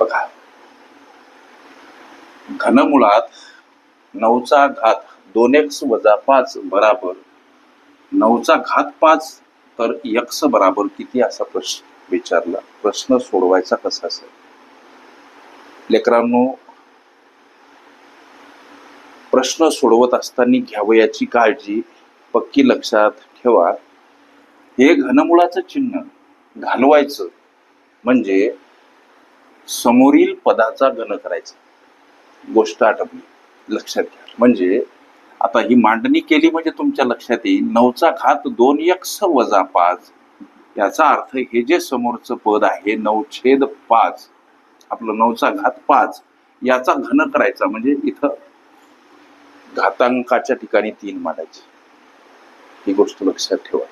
बघा. घनमुळात नऊचा घात दोन एक्स वजा पाच बराबर नऊचा घात पाच तर यक्स बराबर किती असा प्रश्न विचारला. प्रश्न सोडवायचा कसा असेल? लेकरांनो प्रश्न सोडवत असताना घ्यावयाची काळजी पक्की लक्षात ठेवा. हे घनमुळाचं चिन्ह घालवायचं म्हणजे समोरील पदाचा घन करायचा. गोष्ट आटपली. लक्षात घ्या. म्हणजे आता ही मांडणी केली म्हणजे तुमच्या लक्षात येईल. नऊचा घात दोन यक्ष वजा पाच. याचा अर्थ हे जे समोरचं पद आहे नऊ छेद पाच. आपलं नऊचा घात पाच. याचा घन करायचा. म्हणजे इथं घातांकाच्या ठिकाणी तीन मांडायचे. ही गोष्ट लक्षात ठेवा.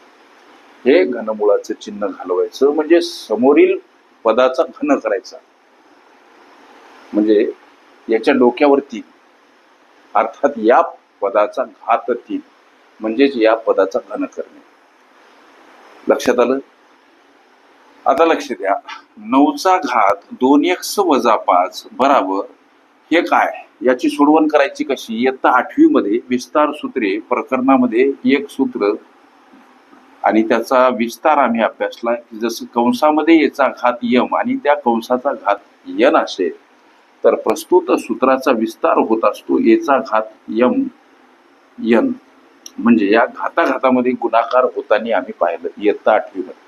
हे घनमुळाचं चिन्ह घालवायचं. म्हणजे समोरील पदाचा घन करायचा. म्हणजे याच्या डोक्यावरती अर्थात या पदाचा घात तीन म्हणजेच या पदाचा घन करणे. लक्षात आलं? आता लक्ष द्या. नऊचा घात दोन एक्स वजा पाच बराबर हे काय? याची सोडवण करायची कशी? इयत्ता आठवी मध्ये विस्तार सूत्रे प्रकरणामध्ये एक सूत्र आणि त्याचा विस्तार आम्ही अभ्यासला जसं कंसामध्ये याचा घात यम आणि त्या कंसाचा घात यन असेल तर प्रस्तुत सूत्राचा विस्तार होत असतो याचा घात यम यन. म्हणजे या घाताघातामध्ये गुणाकार होताना आम्ही पाहिलं इयत्ता आठवीमध्ये.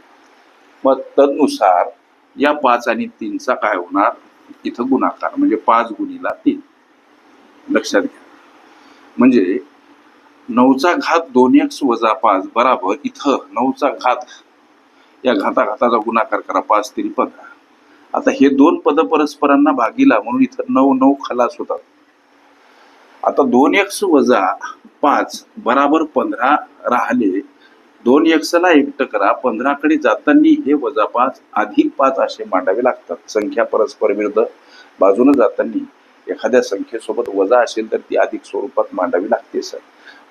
मग तदनुसार या पाच आणि तीनचा काय होणार? इथं गुणाकार म्हणजे पाच गुणीला तीन. लक्षात घ्या. म्हणजे नऊचा घात दोन एक्स वजा पाच बराबर इथं नऊचा घात. या घाताघाताचा गुणाकार करा पाच तरी पंधरा. आता हे दोन पद परस्परांना भागीला म्हणून इथं नऊ नऊ खलास होतात. आता दोन एक्स वजा पाच बराबर पंधरा राहिले दोन एक्सला एकटं करा पंधराकडे जाताना हे वजा पाच अधिक पाच असे मांडावे लागतात. संख्या परस्पर विरुद्ध बाजूने जाताना एखाद्या संख्येसोबत वजा असेल तर ती अधिक स्वरूपात मांडावी लागते सर.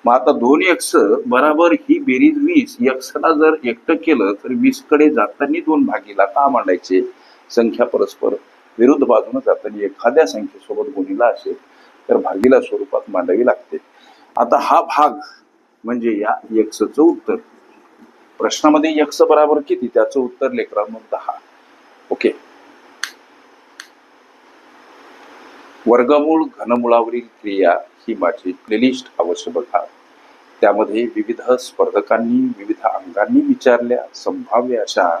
मग आता दोन एक्स बराबर ही बेरीज वीस एक्सला जर एकटं केलं तर वीसकडे जाताना दोन भागीला का मांडायचे? संख्या परस्पर विरुद्ध बाजूने जाताना एखाद्या संख्येसोबत गुणीला असेल तर भागीला स्वरूपात मांडावी लागते. आता हा भाग म्हणजे या यक्षचं उत्तर. प्रश्नामध्ये यक्ष बराबर किती? त्याचं उत्तर लेकरांनो दहा. ओके. वर्गमूळ घनमुळावरील क्रिया ही माझी प्लेलिस्ट अवश्य बघा. त्यामध्ये विविध स्पर्धकांनी विविध अंगांनी विचारल्या संभाव्य अशा